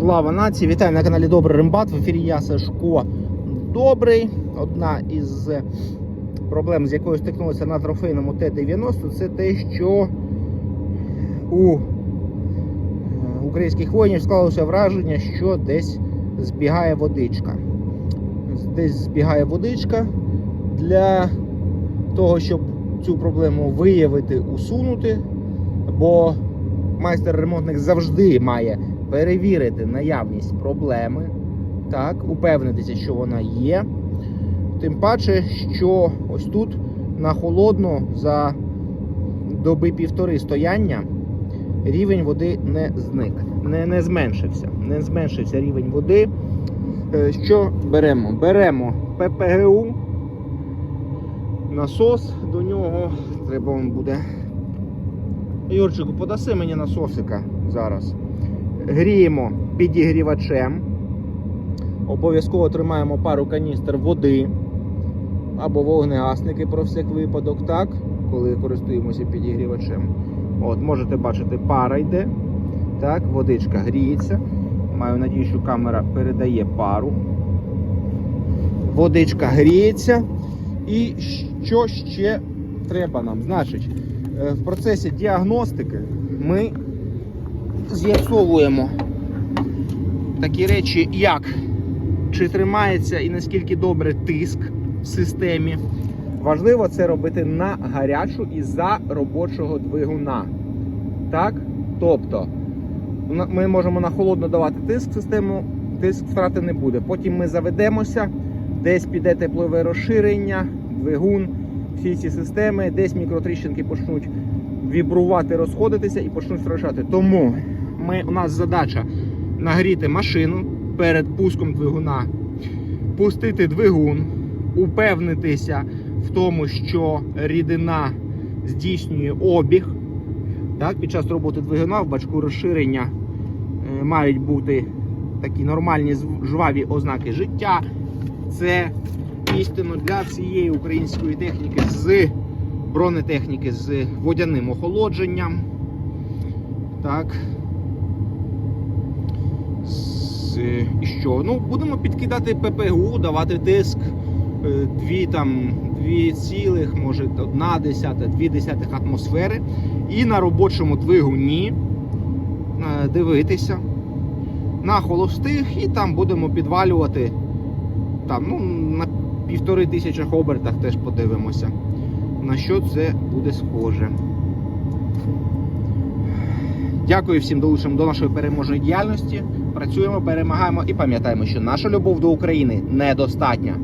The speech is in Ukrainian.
Слава нації! Вітаю на каналі Добрий Римбат. В ефірі я Сашко Добрий. Одна із проблем, з якою стикнулися на трофейному Т-90, це те, що у е, українських воїнів склалося враження, що десь збігає водичка. Десь збігає водичка для того, щоб цю проблему виявити, усунути, бо майстер-ремонтник завжди має перевірити наявність проблеми, так, упевнитися, що вона є. Тим паче, що ось тут на холодно за доби півтори стояння рівень води не зник, не, не зменшився. Не зменшився рівень води. Е, Що беремо? Беремо ППГУ, насос до нього. Треба вам буде. Юрчику, подаси мені насосика зараз. Гріємо підігрівачем. Обов'язково тримаємо пару каністр води або вогнегасники про всяк випадок, так, коли користуємося підігрівачем. От, можете бачити, пара йде. Так, водичка гріється. Маю надію, що камера передає пару. Водичка гріється. І що ще треба нам? Значить, в процесі діагностики ми з'ясовуємо такі речі, як чи тримається і наскільки добре тиск в системі. Важливо це робити на гарячу і за робочого двигуна. Так? Тобто ми можемо на холодно давати тиск в систему, тиск втрати не буде. Потім ми заведемося, десь піде теплове розширення, двигун, всі ці системи, десь мікротріщинки почнуть вібрувати, розходитися і почнуть втрачати. Тому ми, у нас задача нагріти машину перед пуском двигуна, пустити двигун, упевнитися в тому, що рідина здійснює обіг. Так, під час роботи двигуна в бачку розширення е, мають бути такі нормальні жваві ознаки життя. Це істинно для всієї української техніки з бронетехніки з водяним охолодженням. Так. З, і що? Ну, будемо підкидати ППГУ, давати тиск е, дві там, дві цілих, може одна десята, дві десятих атмосфери. І на робочому двигуні е, дивитися на холостих, і там будемо підвалювати там, ну, на півтори тисячах обертах теж подивимося, на що це буде схоже. Дякую всім долученим до нашої переможної діяльності. Працюємо, перемагаємо і пам'ятаємо, що наша любов до України недостатня.